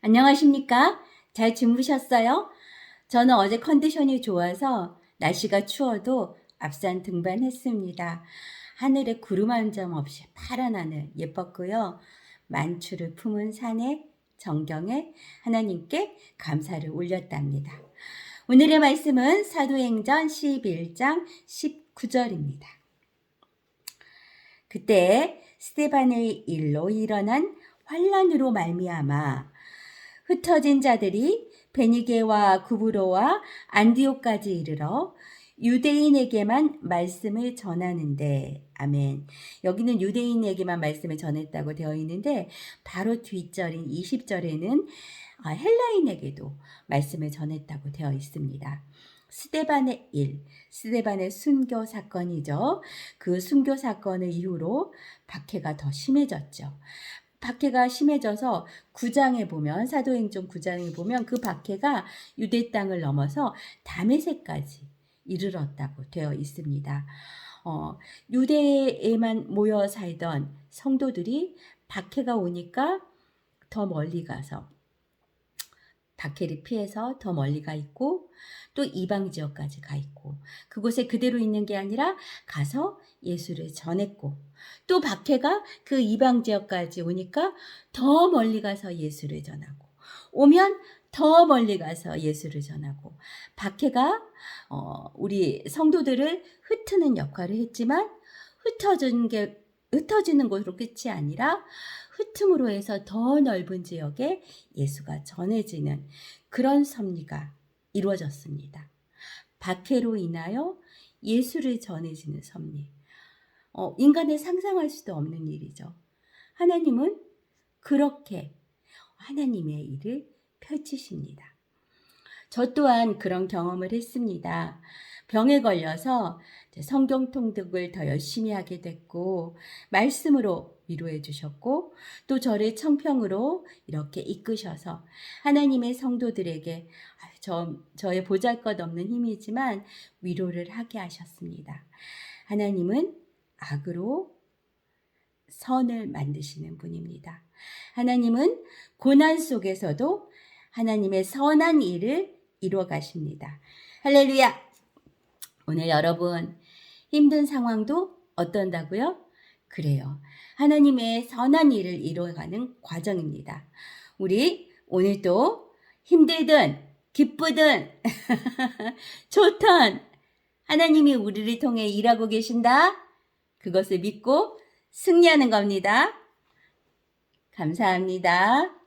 안녕하십니까? 잘 주무셨어요? 저는 어제 컨디션이 좋아서 날씨가 추워도 앞산 등반했습니다. 하늘에 구름 한 점 없이 파란 하늘 예뻤고요. 만추를 품은 산에 정경에 하나님께 감사를 올렸답니다. 오늘의 말씀은 사도행전 11장 19절입니다. 그때 스테반의 일로 일어난 환란으로 말미암아 흩어진 자들이 베니게와 구브로와 안디오까지 이르러 유대인에게만 말씀을 전하는데 아멘. 여기는 유대인에게만 말씀을 전했다고 되어 있는데 바로 뒷절인 20절에는 아, 헬라인에게도 말씀을 전했다고 되어 있습니다. 스데반의 일, 스데반의 순교 사건이죠. 그 순교 사건을 이후로 박해가 더 심해졌죠. 박해가 심해져서 9장에 보면 사도행전 9장에 보면 그 박해가 유대 땅을 넘어서 다메섹까지 이르렀다고 되어 있습니다. 어, 유대에만 모여 살던 성도들이 박해가 오니까 더 멀리 가서 박해를 피해서 더 멀리 가 있고 또 이방 지역까지 가 있고 그곳에 그대로 있는 게 아니라 가서 예수를 전했고 또 박해가 그 이방 지역까지 오니까 더 멀리 가서 예수를 전하고 오면 더 멀리 가서 예수를 전하고 박해가 어, 우리 성도들을 흩트는 역할을 했지만 흩어진 게 흩어지는 것으로 끝이 아니라 흩음으로 해서 더 넓은 지역에 예수가 전해지는 그런 섭리가 이루어졌습니다. 박해로 인하여 예수를 전해지는 섭리. 어, 인간의 상상할 수도 없는 일이죠. 하나님은 그렇게 하나님의 일을 펼치십니다. 저 또한 그런 경험을 했습니다. 병에 걸려서 성경 통독을 더 열심히 하게 됐고, 말씀으로 위로해 주셨고, 또 저를 청평으로 이렇게 이끄셔서 하나님의 성도들에게 저, 저의 보잘 것 없는 힘이지만 위로를 하게 하셨습니다. 하나님은 악으로 선을 만드시는 분입니다. 하나님은 고난 속에서도 하나님의 선한 일을 이루어 가십니다. 할렐루야! 오늘 여러분 힘든 상황도 어떤다고요? 그래요. 하나님의 선한 일을 이루어가는 과정입니다. 우리 오늘도 힘들든 기쁘든 좋든 하나님이 우리를 통해 일하고 계신다. 그것을 믿고 승리하는 겁니다. 감사합니다.